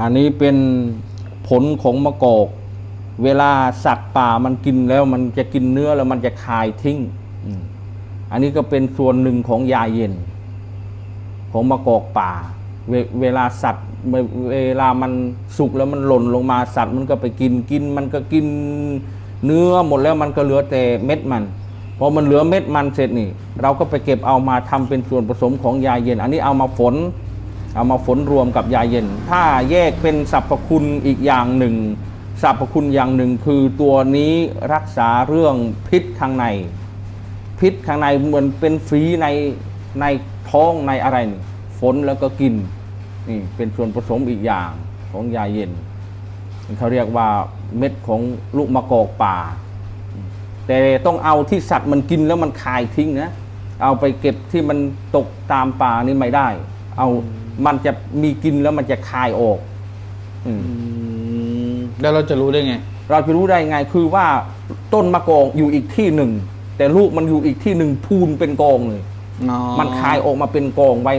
อันนี้เป็นผลของมะกอก เวลาสัตว์ป่ามันกินแล้วมันจะกินเนื้อแล้วมันจะคายทิ้ง อันนี้ก็เป็นส่วนหนึ่งของยาเย็น ของมะกอกป่าเวเวลาสัตว์เวเวลามันสุกแล้วมันหล่นลงมาสัตว์มันก็ไปกินกิน มันก็กินเนื้อหมดแล้วมันก็เหลือแต่เม็ดมันพอมันเหลือเม็ดมันเสร็จนี่ เราก็ไปเก็บเอามาทำเป็นส่วนผสมของยาเย็น อันนี้เอามาฝน เอามาฝนรวมกับยาเย็น ถ้าแยกเป็นสรรพคุณอีกอย่างหนึ่งสรรพคุณอย่างหนึ่งคือตัวนี้รักษาเรื่องพิษข้างใน พิษข้างในเหมือนเป็นฝีในในท้องในอะไรนี่ฝนแล้วก็กินนี่เป็นส่วนผสมอีกอย่างของยาเย็นเขาเรียกว่าเม็ดของลูกมะกอกป่า แต่ต้องเอาที่สัตว์มันกินแล้วมันคายทิ้งนะเอาไปเก็บที่มันตกตามป่านี่ไม่ได้ เอา มันจะมีกินแล้วมันจะคายออกอืมอืม แล้วเราจะรู้ได้ไง เราจะรู้ได้ไงคือว่าต้นมะกอกอยู่อีกที่หนึ่ง แต่ลูกมันอยู่อีกที่หนึ่งพูนเป็นกองเลยอ๋อมันคายออกมาเป็นกองไว้